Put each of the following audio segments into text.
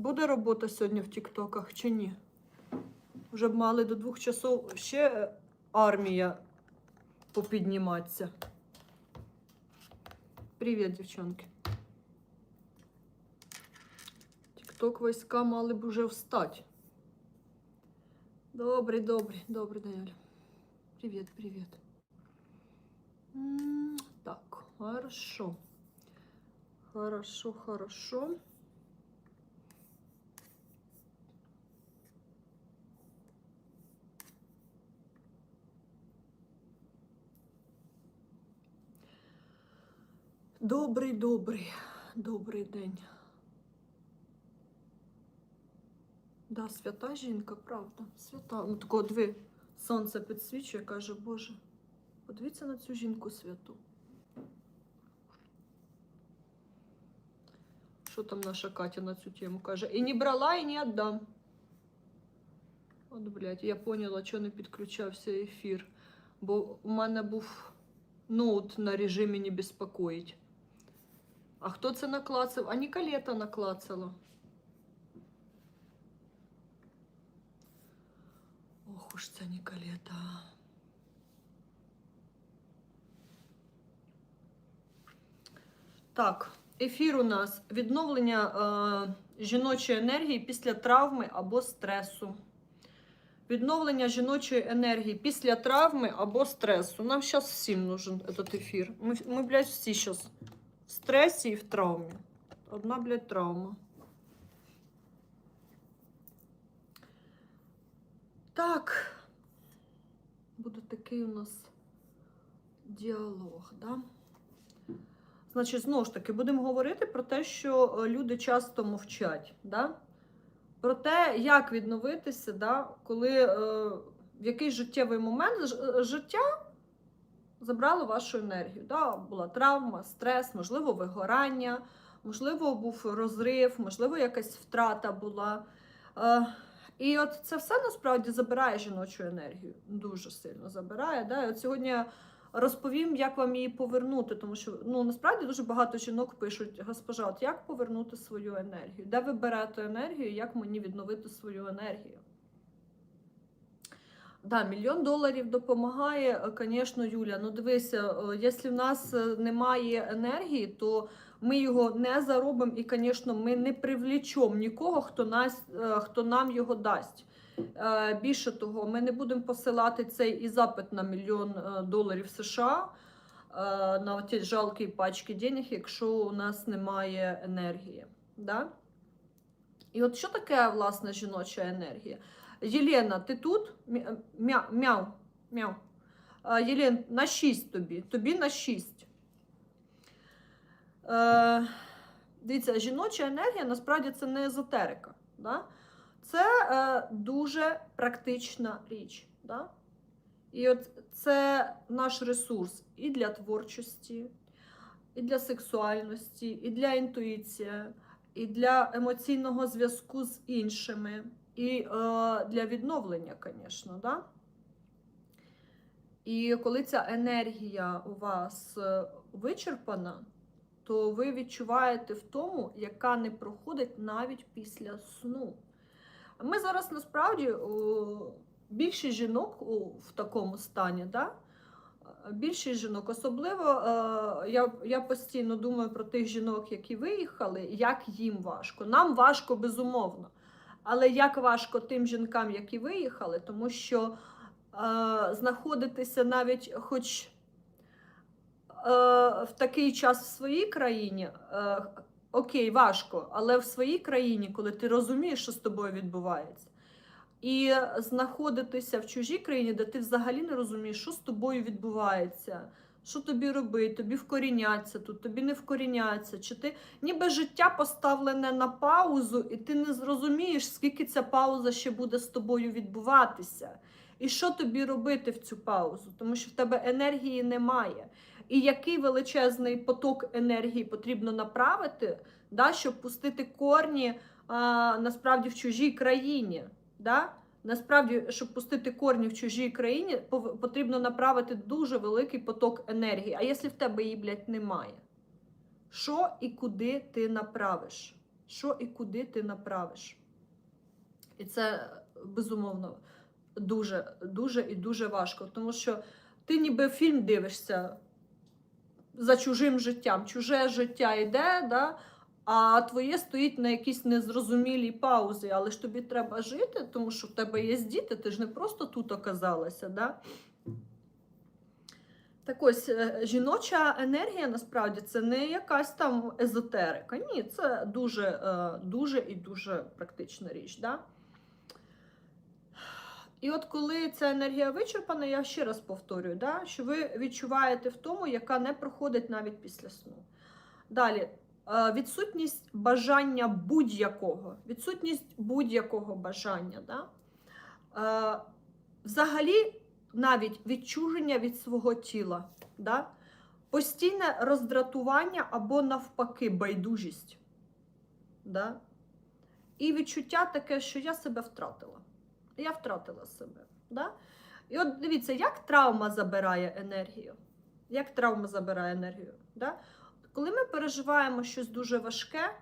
Буде робота сьогодні в Тіктоках чи ні? Вже б мали до двох часов ще е, армія попідніматися. Привіт, дівчонки. Тікток війська мали б уже встати. Добрий, добрий, добрий, Даніель. Привіт, привіт. Так, хорошо. Хорошо, хорошо. Добрий, добрий, добрий день. Да, свята жінка, правда. Свята. Ну, тако дві сонце підсвічує, каже, Боже, подивіться на цю жінку святу. Що там наша Катя на цю тему каже? І не брала, і не віддам. От, блядь, я поняла, що не підключався ефір. Бо у мене був ноут на режимі не безпокоїть. А хто це наклацав? А Ніколета наклацала. Ох уж ця Ніколета. Так, ефір у нас відновлення е, жіночої енергії після травми або стресу. Відновлення жіночої енергії після травми або стресу. Нам зараз всім нужен этот ефір. Ми, ми блядь, всі зараз в стресі і в травмі. Одна, блядь, травма. Так. Буде такий у нас діалог, да? Значить, знову ж таки, будемо говорити про те, що е, люди часто мовчать. Да? Про те, як відновитися, да? коли е, в якийсь життєвий момент е, життя забрало вашу енергію. Да? Була травма, стрес, можливо, вигорання, можливо, був розрив, можливо, якась втрата була. Е, і от це все насправді забирає жіночу енергію. Дуже сильно забирає. Да? От сьогодні розповім, як вам її повернути, тому що ну, насправді дуже багато жінок пишуть: госпожа, от як повернути свою енергію? Де ви берете енергію, як мені відновити свою енергію? Да, мільйон доларів допомагає, е, звісно, Юля. Ну дивися, е, якщо в нас е, немає енергії, то ми його не заробимо і, звісно, ми не привлічемо нікого, хто, нас, е, хто нам його дасть. Е, Більше того, ми не будемо посилати цей і запит на мільйон е, доларів США е, на ті жалкі пачки денег, якщо у нас немає енергії. Да? І от що таке власне жіноча енергія? Єлена, ти тут? Мя- Мяу, мяу, мяу. Єлен, на 6 тобі. Тобі на 6. Е, дивіться, жіноча енергія насправді це не езотерика. Да? Це е, дуже практична річ. Да? І от це наш ресурс і для творчості, і для сексуальності, і для інтуїції, і для емоційного зв'язку з іншими, і е, для відновлення, звісно. Да? І коли ця енергія у вас е, вичерпана, то ви відчуваєте в тому, яка не проходить навіть після сну. Ми зараз насправді о, більшість жінок в такому стані, да? більшість жінок, особливо е, я, я постійно думаю про тих жінок, які виїхали, як їм важко. Нам важко, безумовно. Але як важко тим жінкам, які виїхали, тому що е, знаходитися навіть хоч е, в такий час в своїй країні, е, окей, важко, але в своїй країні, коли ти розумієш, що з тобою відбувається, і знаходитися в чужій країні, де ти взагалі не розумієш, що з тобою відбувається, що тобі робити, тобі вкоріняться тут, тобі не вкоріняться, чи ти ніби життя поставлене на паузу, і ти не зрозумієш, скільки ця пауза ще буде з тобою відбуватися. І що тобі робити в цю паузу, тому що в тебе енергії немає. І який величезний поток енергії потрібно направити, да, щоб пустити корні а, насправді в чужій країні. Да? Насправді, щоб пустити корні в чужій країні, потрібно направити дуже великий поток енергії. А якщо в тебе її, блядь, немає, що і куди ти направиш? що і куди ти направиш. І це безумовно дуже, дуже і дуже важко, тому що ти ніби фільм дивишся за чужим життям. Чуже життя йде, да? А твоє стоїть на якійсь незрозумілій паузі. Але ж тобі треба жити, тому що в тебе є діти, ти ж не просто тут оказалася. Да? Так ось е, жіноча енергія насправді це не якась там езотерика. Ні, це дуже, е, дуже і дуже практична річ. Да? І от коли ця енергія вичерпана, я ще раз повторюю, да, що ви відчуваєте в тому, яка не проходить навіть після сну. Далі, відсутність бажання будь-якого, відсутність будь-якого бажання. Да? Е, Взагалі, навіть відчуження від свого тіла, да? постійне роздратування або навпаки байдужість. Да? І відчуття таке, що я себе втратила. Я втратила себе. Да? І от дивіться, як травма забирає енергію. Як травма забирає енергію. Да? Коли ми переживаємо щось дуже важке,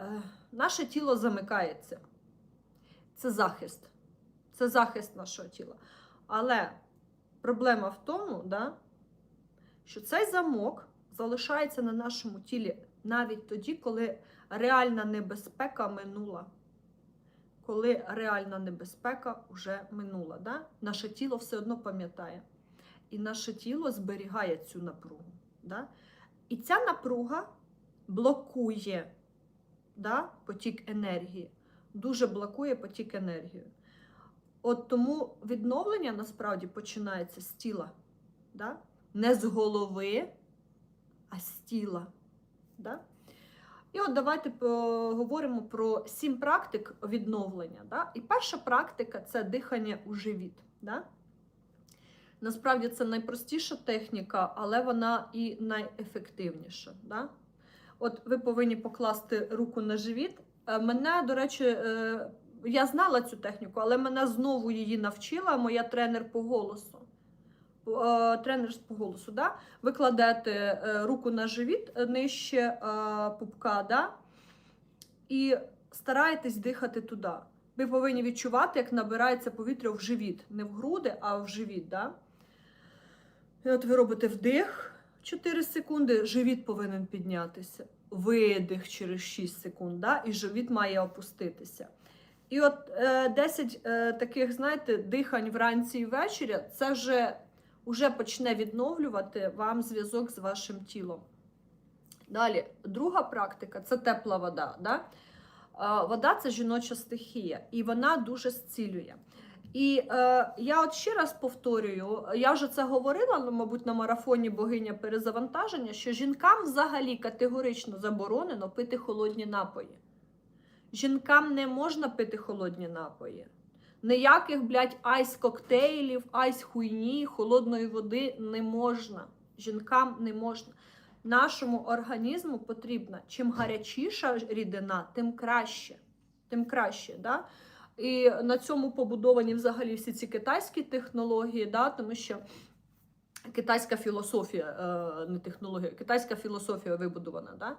е, наше тіло замикається. Це захист. Це захист нашого тіла. Але проблема в тому, да, що цей замок залишається на нашому тілі навіть тоді, коли реальна небезпека минула. Коли реальна небезпека вже минула. Да? Наше тіло все одно пам'ятає. І наше тіло зберігає цю напругу. Да? І ця напруга блокує да, потік енергії. Дуже блокує потік енергії. От тому відновлення насправді починається з тіла. Да? Не з голови, а з тіла. Да? І от давайте поговоримо про сім практик відновлення. Да? І перша практика це дихання у живіт. Да? Насправді це найпростіша техніка, але вона і найефективніша. Да? От ви повинні покласти руку на живіт. Е, Мене, до речі, е, я знала цю техніку, але мене знову її навчила моя тренер по голосу. Е, Тренер по голосу, да? ви кладете руку на живіт нижче пупка, да? і стараєтесь дихати туди. Ви повинні відчувати, як набирається повітря в живіт. Не в груди, а в живіт. Да? От ви робите вдих 4 секунди, живіт повинен піднятися. Видих через 6 секунд, да? і живіт має опуститися. І от е, 10 е, таких, знаєте, дихань вранці і ввечері, це вже, вже почне відновлювати вам зв'язок з вашим тілом. Далі, друга практика це тепла вода. Да? Е, вода це жіноча стихія, і вона дуже зцілює. І е, я от ще раз повторюю, я вже це говорила, ну, мабуть, на марафоні богиня перезавантаження, що жінкам взагалі категорично заборонено пити холодні напої. Жінкам не можна пити холодні напої. Ніяких, блядь, айс-коктейлів, айс-хуйні, холодної води не можна. Жінкам не можна. Нашому організму потрібна чим гарячіша рідина, тим краще. Тим краще. Да? І на цьому побудовані взагалі всі ці китайські технології, да? тому що китайська філософія, е, не технологія, китайська філософія вибудована. Да?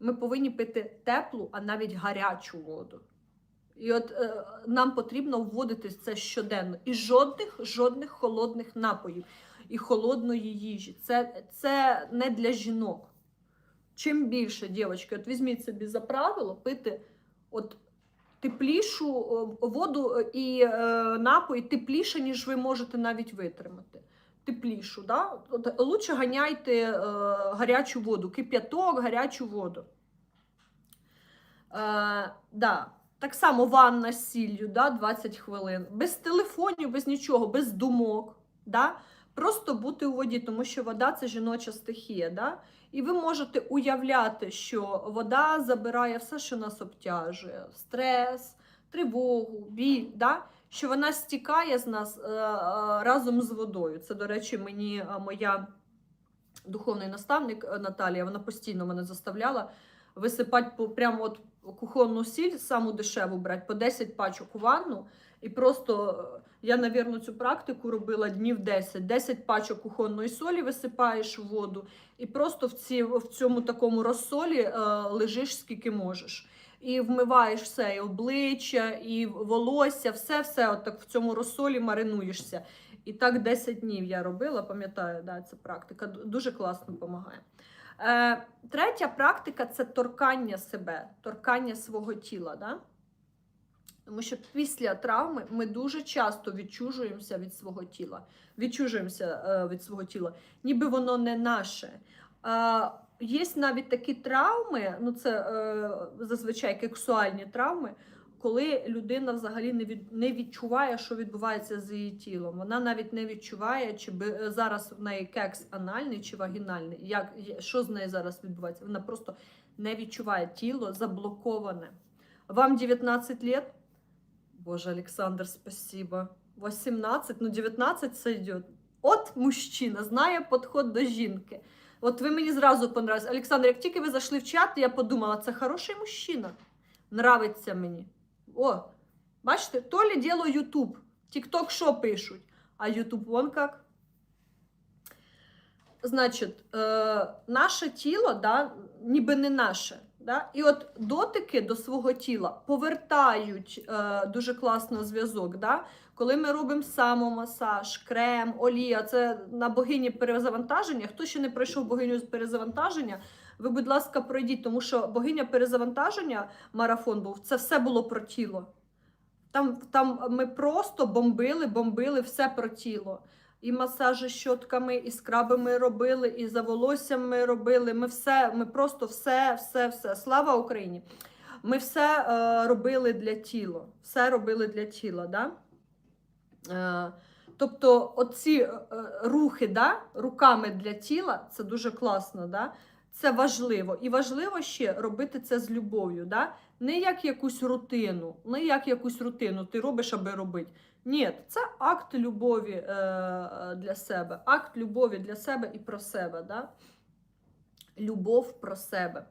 Ми повинні пити теплу, а навіть гарячу воду. І от е, нам потрібно вводити це щоденно. І жодних жодних холодних напоїв і холодної їжі. Це, це не для жінок. Чим більше, дівчатки, от візьміть собі за правило пити от теплішу воду і е, напої тепліше, ніж ви можете навіть витримати. Теплішу, да? Лучше ганяйте е, гарячу воду, кип'яток, гарячу воду. Е, да. Так само ванна з сіллю, да, 20 хвилин. Без телефонів, без нічого, без думок. Да? Просто бути у воді, тому що вода це жіноча стихія. Да? І ви можете уявляти, що вода забирає все, що нас обтяжує: стрес, тривогу, біль. Да? Що вона стікає з нас е, е, разом з водою. Це, до речі, мені е, моя духовний наставник Наталія, вона постійно мене заставляла висипати прямо от кухонну сіль, саму дешеву брати, по 10 пачок у ванну, і просто Я, навірно, цю практику робила днів 10. 10 пачок кухонної солі висипаєш в воду, і просто в, ці, в цьому такому розсолі е, лежиш скільки можеш. І вмиваєш все, і обличчя, і волосся, все-все отак в цьому розсолі маринуєшся. І так 10 днів я робила, пам'ятаю, да, ця практика дуже класно допомагає. Е, третя практика це торкання себе, торкання свого тіла. Да? Тому що після травми ми дуже часто відчужуємося від свого тіла. Відчужуємося е, від свого тіла, ніби воно не наше. Є навіть такі травми, ну це е, зазвичай кексуальні травми, коли людина взагалі не, від, не відчуває, що відбувається з її тілом. Вона навіть не відчуває, чи би е, зараз в неї кекс анальний чи вагінальний. Як, що з нею зараз відбувається? Вона просто не відчуває тіло заблоковане. Вам 19 лет? Боже, Александр, спасибо. 18, ну 19 сойдет. От мужчина знає підход до жінки. От ви мені зразу понравились. Олександр, як тільки ви зайшли в чат, я подумала, це хороший мужчина. Нравиться мені. О, бачите, то ли діло Ютуб. Тікток що пишуть? А Ютуб вон як. Значить, е, наше тіло, да, ніби не наше. Да? І от дотики до свого тіла повертають е, дуже класно зв'язок. Да? Коли ми робимо самомасаж, крем, олія, це на богині перезавантаження. Хто ще не пройшов богиню перезавантаження, ви, будь ласка, пройдіть, тому що богиня перезавантаження, марафон був, це все було про тіло. Там, там ми просто бомбили, бомбили все про тіло. І масажі щотками, і скрабами робили, і за волоссям ми робили. Ми все, ми просто все, все, все. Слава Україні! Ми все е, робили для тіла. Все робили для тіла. Да? Е, тобто, оці е, рухи да, руками для тіла це дуже класно. Да? Це важливо. І важливо ще робити це з любов'ю. Да? Не як якусь рутину, не як якусь рутину ти робиш, аби робити. Ні, це акт любові е, для себе. Акт любові для себе і про себе. Да? Любов про себе.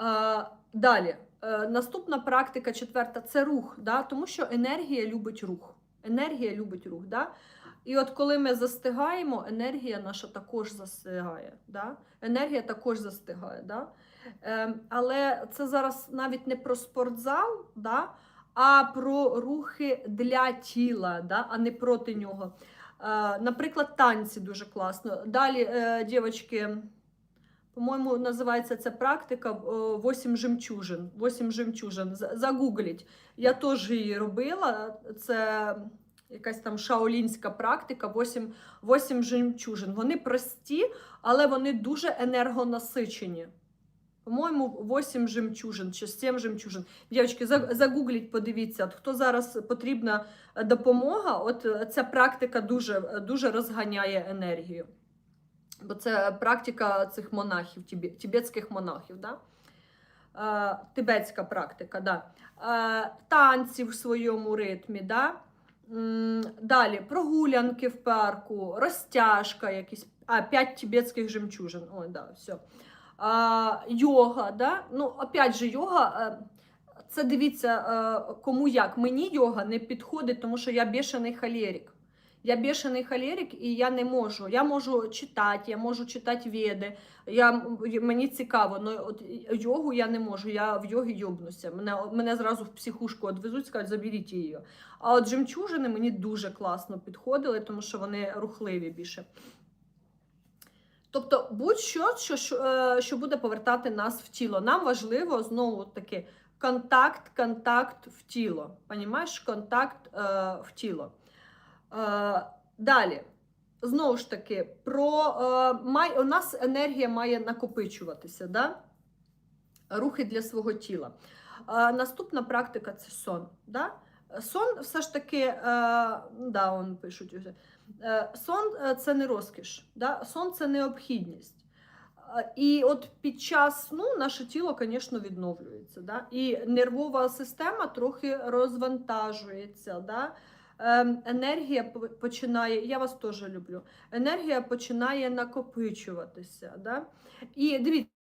Е, далі. Е, наступна практика, четверта це рух, да? тому що енергія любить рух. Енергія любить рух. Да? І от коли ми застигаємо, енергія наша також застигає. Да? Енергія також застигає. Да? Е, але це зараз навіть не про спортзал, да? А про рухи для тіла, да? а не проти нього. Е, наприклад, танці дуже класно. Далі, е, дівчатки, по-моєму, називається ця практика е, 8 жемчужин. 8 жемчужин. Загугліть. Я теж її робила. Це якась там шаолінська практика, 8, 8 жемчужин. Вони прості, але вони дуже енергонасичені. По-моєму, 8 жемчужин чи 7 жемчужин. Дівчатки, загугліть, подивіться, от хто зараз потрібна е, допомога, от е, ця практика дуже, е, дуже розганяє енергію. Бо це практика цих монахів, тібетських монахів. Да? Тибетська практика, да. Танці в своєму ритмі. Да? Далі прогулянки в парку, розтяжка, якісь, а, 5 тибетських жемчужин. Ой, да, все. Йога, да? ну, опять же, йога. е, Це дивіться, е, кому як. Мені йога не підходить, тому що я бешений холерик. Я бешений холерик, і я не можу. Я можу читати, я можу читати веди. Я, мені цікаво, але от йогу я не можу. Я в йогі йобнуся. Мене, мене зразу в психушку відвезуть, скажуть, заберіть її. А от жемчужини мені дуже класно підходили, тому що вони рухливі більше. Тобто, будь-що, що, що, е, буде повертати нас в тіло. Нам важливо знову таки контакт, контакт в тіло. Понімаєш? Контакт е, в тіло. Е, далі. Знову ж таки, про, е, май, у нас енергія має накопичуватися. Да? Рухи для свого тіла. Е, наступна практика це сон. Да? Сон все ж таки, е, да, он пишуть. Е, Сон е, це не розкіш, да? сон це необхідність. Е, І от під час сну наше тіло, звісно, відновлюється. Да? І нервова система трохи розвантажується. Да? Ем, Енергія починає, я вас теж люблю, енергія починає накопичуватися. Да? І дивіться.